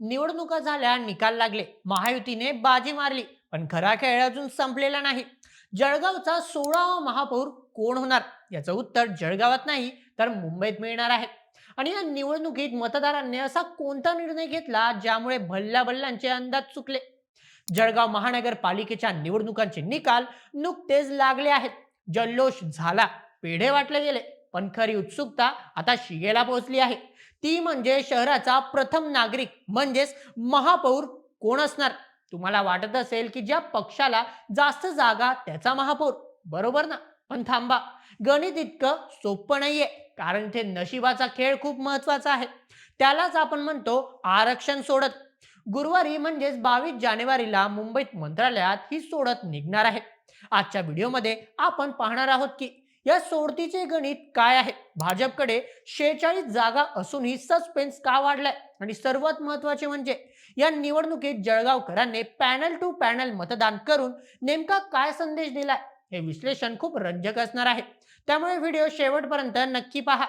निवडणुका झाल्या निकाल लागले. महायुतीने बाजी मारली पण खरा खेळ अजून संपलेला नाही. जळगावचा सोळावा महापौर कोण होणार? याचं उत्तर जळगावात नाही तर मुंबईत मिळणार आहे. आणि या निवडणुकीत मतदारांनी असा कोणता निर्णय घेतला ज्यामुळे भल्ल्या भल्ल्यांचे अंदाज चुकले? जळगाव महानगरपालिकेच्या निवडणुकांचे निकाल नुकतेच लागले आहेत. जल्लोष झाला पेढे वाटले गेले. पण खरी उत्सुकता आता शिगेला पोहोचली आहे. ती म्हणजे शहराचा प्रथम नागरिक म्हणजेच महापौर कोण असणार? तुम्हाला वाटत असेल की ज्या पक्षाला जास्त जागा त्याचा महापौर. बरोबर ना? पण थांबा. गणित इतकं सोपं नाहीये कारण इथे नशिबाचा खेळ खूप महत्त्वाचा आहे. त्यालाच आपण म्हणतो आरक्षण सोडत. गुरुवारी म्हणजेच बावीस जानेवारीला मुंबईत मंत्रालयात ही सोडत निघणार आहे. आजच्या व्हिडिओमध्ये आपण पाहणार आहोत की या सोडतीचे गणित काय आहे? भाजपकडे शेहेचाळीस जागा असूनही सस्पेन्स का वाढलाय? आणि सर्वात महत्त्वाचे म्हणजे या निवडणुकीत जळगावकरांनी पॅनल टू पॅनल मतदान करून नेमका काय संदेश दिलाय? हे विश्लेषण खूप रंजक असणार आहे. त्यामुळे व्हिडिओ शेवटपर्यंत नक्की पहा.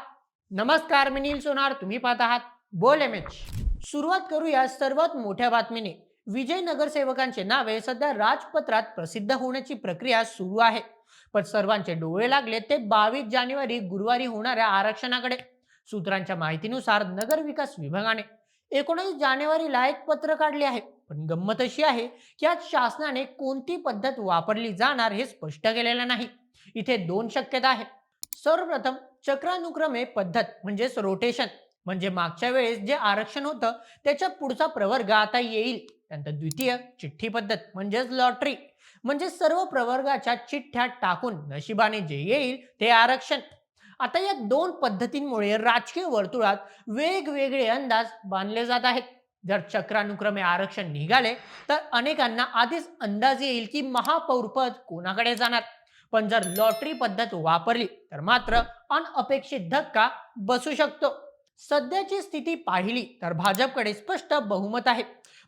नमस्कार मी नील सोनार. तुम्ही पाहत आहात बोल एम एच सुरुवात करूया सर्वात मोठ्या बातमीने. विजय नगरसेवकांचे नावे सध्या राजपत्रात प्रसिद्ध होण्याची प्रक्रिया सुरू आहे. पण सर्वांचे डोळे लागले. ते बावीस जानेवारी गुरुवारी होणाऱ्या आरक्षणाकडे. सूत्रांच्या माहितीनुसार नगर विकास विभागाने एकोणीस जानेवारीला एक पत्र काढले आहे. पण गंमत अशी आहे की आज शासनाने कोणती पद्धत वापरली जाणार हे स्पष्ट केलेलं नाही. इथे दोन शक्यता आहेत. सर्वप्रथम चक्रानुक्रमे पद्धत म्हणजेच रोटेशन म्हणजे मागच्या वेळेस जे आरक्षण होतं त्याच्या पुढचा प्रवर्ग आता येईल. त्यानंतर द्वितीय चिठ्ठी पद्धत म्हणजेच लॉटरी म्हणजे सर्व प्रवर्गाच्या चिठ्ठ्या टाकून नशिबाने जे येईल ते आरक्षण. आता या दोन पद्धतींमुळे राजकीय वर्तुळात वेगवेगळे अंदाज बांधले जात आहेत. जर चक्रानुक्रमे आरक्षण निघाले तर अनेकांना आधीच अंदाज येईल की महापौरपद कोणाकडे जाणार? पण जर लॉटरी पद्धत वापरली तर मात्र अनअपेक्षित धक्का बसू शकतो. सध्याची स्थिती पाहिली तर भाजपकडे स्पष्ट बहुमत आहे.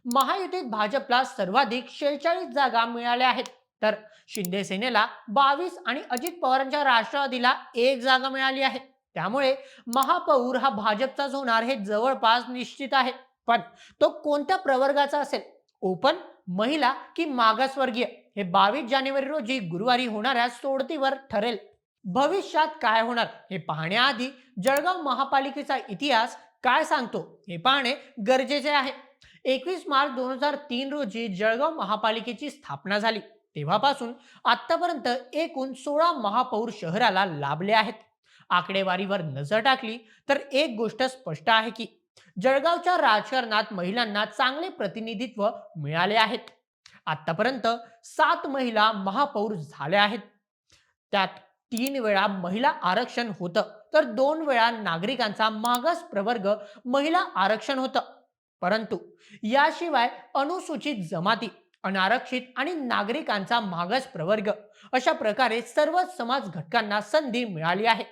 महायुतीत भाजपला सर्वाधिक शेहेचाळीस जागा मिळाल्या आहेत. तर शिंदे सेनेला बावीस आणि अजित पवारांच्या राष्ट्रवादीला एक जागा मिळाली आहे. त्यामुळे महापौर हा भाजपचाच होणार हे जवळपास निश्चित आहे. पण तो कोणत्या प्रवर्गाचा असेल? ओपन महिला की मागासवर्गीय? हे बावीस जानेवारी रोजी गुरुवारी होणाऱ्या सोडतीवर ठरेल. भविष्यात काय होणार? हे पाहण्याआधी जळगाव महापालिकेचा इतिहास काय सांगतो? हे पाहणे गरजेचे आहे. एकवीस मार्च दोन हजार तीन रोजी जळगाव महापालिकेची स्थापना झाली. तेव्हापासून आतापर्यंत एकूण सोळा महापौर शहराला लाभले आहेत. आकडेवारीवर नजर टाकली तर एक गोष्ट स्पष्ट आहे की जळगावच्या राजकारणात महिलांना चांगले प्रतिनिधित्व मिळाले आहेत. आतापर्यंत सात महिला महापौर झाल्या आहेत. त्यात तीन वेळा महिला आरक्षण होतं तर दोन वेळा नागरिकांचा मागास प्रवर्ग महिला आरक्षण होतं. परंतु याशिवाय अनुसूचित जमाती अनारक्षित आणि नागरिकांचा मागास प्रवर्ग अशा प्रकारे सर्वच समाज घटकांना संधी मिळाली आहे.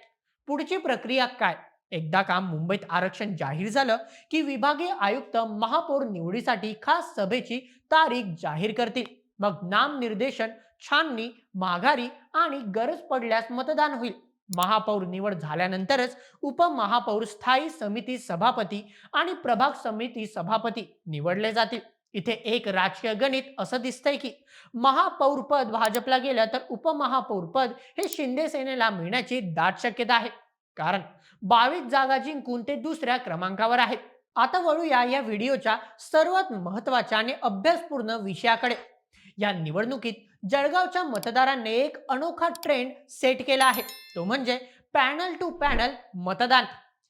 पुढची प्रक्रिया काय? एकदा काम मुंबईत आरक्षण जाहीर झालं की विभागीय आयुक्त महापौर निवडीसाठी खास सभेची तारीख जाहीर करतील. मग नामनिर्देशन छाननी माघारी आणि गरज पडल्यास मतदान होईल. महापौर निवड झाल्यानंतरच उपमहापौर स्थायी समिती सभापती आणि प्रभाग समिती सभापती निवडले जातील. इथे एक राजकीय गणित असं दिसतंय की महापौर पद भाजपला गेलं तर उपमहापौर पद हे शिंदे सेनेला मिळण्याची दाट शक्यता आहे. कारण बावीस जागा जिंकून ते दुसऱ्या क्रमांकावर आहेत. आता वळूया या व्हिडिओच्या सर्वात महत्त्वाच्या आणि अभ्यासपूर्ण विषयाकडे. या निवडणुकीत जळगावच्या मतदारांनी एक अनोखा ट्रेंड सेट केला आहे. तो म्हणजे पॅनल टू पॅनल मतदान.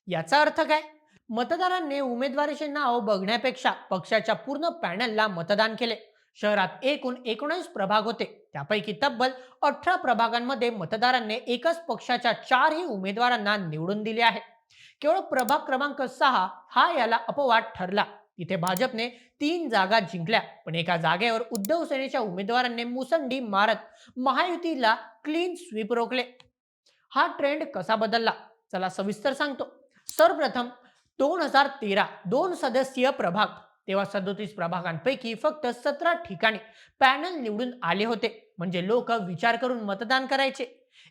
याचा अर्थ काय? मतदारांनी उमेदवारीचे नाव बघण्यापेक्षा पक्षाच्या पूर्ण पॅनलला मतदान केले. शहरात एकूण एकोणीस प्रभाग होते. त्यापैकी तब्बल अठरा प्रभागांमध्ये मतदारांनी एकच पक्षाच्या चारही उमेदवारांना निवडून दिले आहे. केवळ प्रभाग क्रमांक सहा हा याला अपवाद ठरला. इथे भाजपने तीन जागा जिंकल्या पण एका जागेवर उद्धव सेनेच्या उमेदवारांनी मुसंडी मारत महायुतीला क्लीन स्वीप रोखले. हा ट्रेंड कसा बदलला? चला सविस्तर सांगतो. सर्वप्रथम दोन हजार तेरा दोन सदस्यीय प्रभाग. तेव्हा सदोतीस प्रभागांपैकी फक्त सतरा ठिकाणी पॅनल निवडून आले होते. म्हणजे लोक विचार करून मतदान करायचे.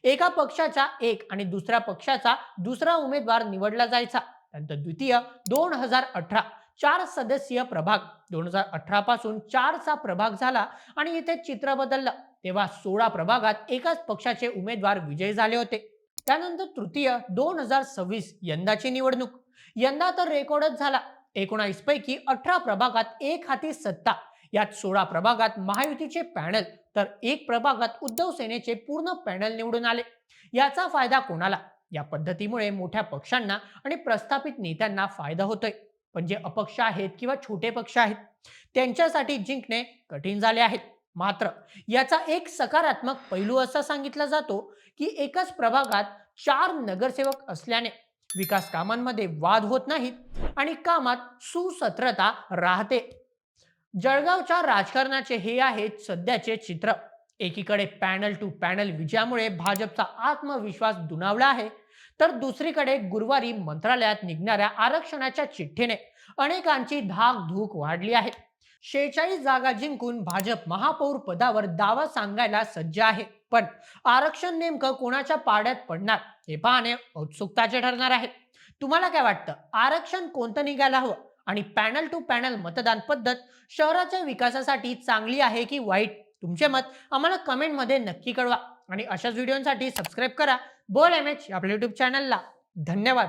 एका पक्षाचा एक आणि दुसऱ्या पक्षाचा दुसरा उमेदवार निवडला जायचा. नंतर द्वितीय दोन हजार अठरा. चार सदस्यीय प्रभाग. दोन हजार अठरा पासून चारचा प्रभाग झाला आणि इथे चित्र बदललं. तेव्हा सोळा प्रभागात एकाच पक्षाचे उमेदवार विजयी झाले होते. त्यानंतर तृतीय दोन हजार सव्वीस यंदाची निवडणूक. यंदा तर रेकॉर्डच झाला. एकोणावीस पैकी अठरा प्रभागात एक हाती सत्ता. यात सोळा प्रभागात महायुतीचे पॅनल तर एक प्रभागात उद्धव सेनेचे पूर्ण पॅनल निवडून आले. याचा फायदा कोणाला? या पद्धतीमुळे मोठ्या पक्षांना आणि प्रस्थापित नेत्यांना फायदा होतोय. पण जे अपक्ष आहेत किंवा छोटे पक्ष आहेत त्यांच्यासाठी जिंकणे कठीण झाले आहेत. मात्र याचा एक सकारात्मक पैलू असा सांगितला जातो की एकाच प्रभागात चार नगरसेवक असल्याने विकास कामांमध्ये वाद होत नाहीत आणि कामात सुसत्रता राहते. जळगावच्या राजकारणाचे हे आहे सध्याचे चित्र. एकीकडे पॅनल टू पॅनल विजयामुळे भाजपचा आत्मविश्वास दुणावला आहे तर दुसरीकडे गुरुवारी मंत्रालयात निघणाऱ्या आरक्षणाच्या चिठ्ठीने अनेकांची धाकधूक वाढली आहे. शेहेचाळीस जागा जिंकून भाजप महापौर पदावर दावा सांगायला सज्ज आहे. पण आरक्षण नेमकं कोणाच्या पाड्यात पडणार हे पाहणे उत्सुकताचे ठरणार आहे. तुम्हाला काय वाटतं? आरक्षण कोणतं निघायला हवं? आणि पॅनल टू पॅनल मतदान पद्धत शहराच्या विकासासाठी चांगली आहे की वाईट? तुमचे मत आम्हाला कमेंटमध्ये नक्की कळवा. आणि अशाच व्हिडिओसाठी सबस्क्राईब करा. बोल एम एच आपल्या युट्यूब चॅनलला धन्यवाद.